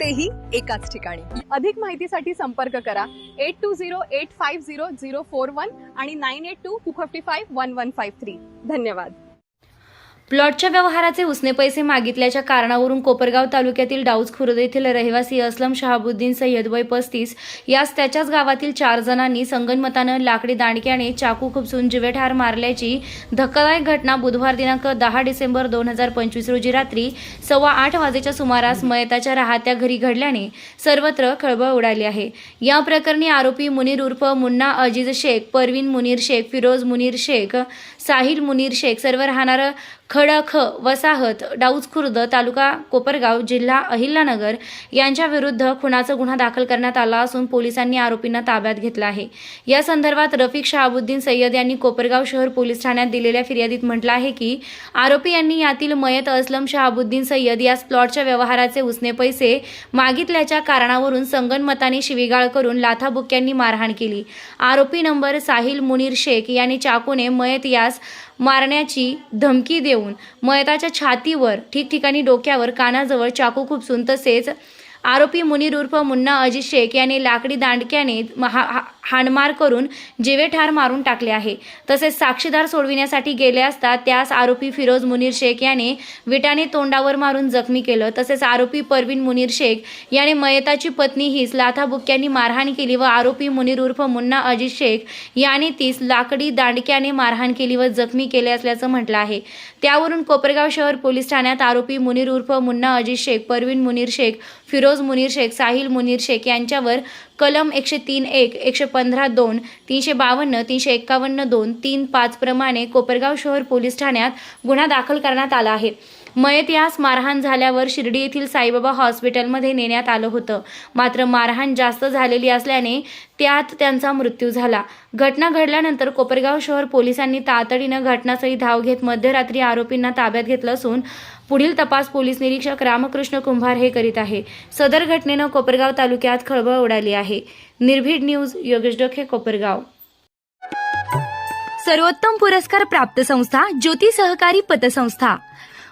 तेही एकाच ठिकाणी. अधिक माहितीसाठी संपर्क करा. Eight two zero eight five zero zero four one आणि nine eight two two fifty five one one five three धन्यवाद. प्लॉटच्या व्यवहाराचे उसने पैसे मागितल्याच्या कारणावरून कोपरगाव तालुक्यातील डाऊज खुर्द येथील रहिवासी असलम शहाबुद्दीन सय्यद वय पस्तीस यास त्याच्याच गावातील चार जणांनी संगनमतानं लाकडी दांडक्याने चाकू खुपसून जिवेठार मारल्याची धक्कादायक घटना बुधवार दिनांक दहा डिसेंबर दोन हजार पंचवीस रोजी रात्री सव्वा आठ वाजेच्या सुमारास मयताच्या राहत्या घरी घडल्याने सर्वत्र खळबळ उडाली आहे. या प्रकरणी आरोपी मुनीर उर्फ मुन्ना अजीज शेख परवीन मुनीर शेख फिरोज मुनीर शेख साहिल मुनीर शेख सर्व राहणारं खडख वसाहत डाऊज खुर्द तालुका कोपरगाव जिल्हा अहिल्यानगर यांच्या विरुद्ध खुनाचा गुन्हा दाखल करण्यात आला असून पोलिसांनी आरोपींना ताब्यात घेतला आहे. या संदर्भात रफिक शहाबुद्दीन सय्यद यांनी कोपरगाव शहर पोलीस ठाण्यात दिलेल्या फिर्यादीत म्हटलं आहे की आरोपी यांनी यातील मयत असलम शहाबुद्दीन सय्यद यास प्लॉटच्या व्यवहाराचे उसने पैसे मागितल्याच्या कारणावरून संगनमताने शिवीगाळ करून लाथाबुक्यांनी मारहाण केली. आरोपी नंबर साहिल मुनीर शेख यांनी चाकूने मयत यास मारण्याची धमकी देऊन मयताच्या छातीवर ठिकठिकाणी डोक्यावर कानाजवळ चाकू खुपसून तसेच आरोपी मुनीर उर्फ मुन्ना अजित शेख याने लाकडी दांडक्याने महा- हाणमार करून जीवेठार मारून टाकले आहे. तसेच साक्षीदार सोडविण्यासाठी गेले असता त्यास आरोपी फिरोज मुनीर शेख याने विटाने तोंडावर मारून जखमी केलं. तसेच आरोपी परवीन मुनीर शेख याने मयताची पत्नी हीच लाथाबुक्यांनी मारहाण केली व आरोपी मुनीर उर्फ मुन्ना अजित शेख याने तीस लाकडी दांडक्याने मारहाण केली व जखमी केले असल्याचं म्हटलं आहे. त्यावरून कोपरगाव शहर पोलीस ठाण्यात आरोपी मुनीर उर्फ मुन्ना अजित शेख परवीन मुनीर शेख फिरोज मुनीर शेख साहिल मुनीर शेख यांच्यावर कलम एकशे तीन एक एकशे पंधरा दोन तीनशे बावन्न तीनशे एक्कावन्न दोन तीन पाच प्रमाणे कोपरगाव शहर पोलीस ठाण्यात गुन्हा दाखल करण्यात आला आहे. मयत यास मारहाण झाल्यावर शिर्डी येथील साईबाबा हॉस्पिटलमध्ये नेण्यात आलं होतं. मात्र मारहाण जास्त झालेली असल्याने त्यात त्यांचा मृत्यू झाला. घटना घडल्यानंतर कोपरगाव शहर पोलिसांनी तातडीनं घटनास्थळी धाव घेत मध्यरात्री आरोपींना ताब्यात घेतलं असून पुढील तपास पोलीस निरीक्षक रामकृष्ण कुंभार हे करीत आहे. सदर घटनेनं कोपरगाव तालुक्यात खळबळ उडाली आहे. निर्भीड न्यूज योगेश डोखे कोपरगाव. सर्वोत्तम पुरस्कार प्राप्त संस्था ज्योती सहकारी पतसंस्था.